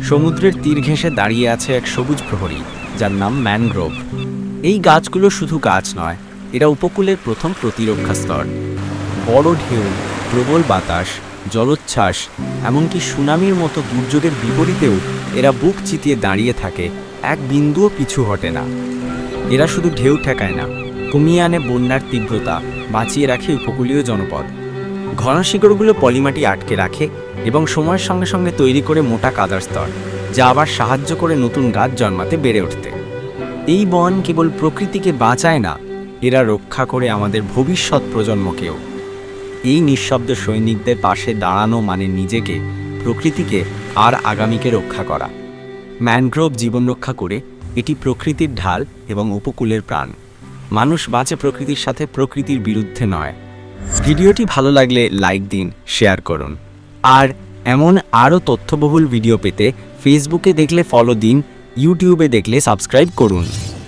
সমুদ্রের তীর ঘেঁষে দাঁড়িয়ে আছে এক সবুজ প্রহরী, যার নাম ম্যানগ্রোভ। এই গাছগুলো শুধু গাছ নয়, এরা উপকূলের প্রথম প্রতিরক্ষা স্তর। বড় ঢেউ, প্রবল বাতাস, জলোচ্ছ্বাস, এমনকি সুনামির মতো দুর্যোগের বিপরীতেও এরা বুক চিতিয়ে দাঁড়িয়ে থাকে, এক বিন্দুও পিছু হটে না। এরা শুধু ঢেউ ঠেকায় না, কমিয়ে আনে বন্যার তীব্রতা, বাঁচিয়ে রাখে উপকূলীয় জনপদ। ঘন শিকড়গুলো পলিমাটি আটকে রাখে এবং সময়ের সঙ্গে সঙ্গে তৈরি করে মোটা কাদার স্তর, যা আবার সাহায্য করে নতুন গাছ জন্মাতে বেড়ে উঠতে। এই বন কেবল প্রকৃতিকে বাঁচায় না, এরা রক্ষা করে আমাদের ভবিষ্যৎ প্রজন্মকেও। এই নিঃশব্দ সৈনিকদের পাশে দাঁড়ানো মানে নিজেকে, প্রকৃতিকে আর আগামীকে রক্ষা করা। ম্যানগ্রোভ জীবন রক্ষা করে এটি প্রকৃতির ঢাল এবং উপকূলের প্রাণ। মানুষ বাঁচে প্রকৃতির সাথে প্রকৃতির বিরুদ্ধে নয়। ভিডিওটি ভালো লাগলে লাইক দিন, শেয়ার করুন। আর এমন আরও তথ্যবহুল ভিডিও পেতে ফেসবুকে দেখলে ফলো দিন ইউটিউবে দেখলে সাবস্ক্রাইব করুন।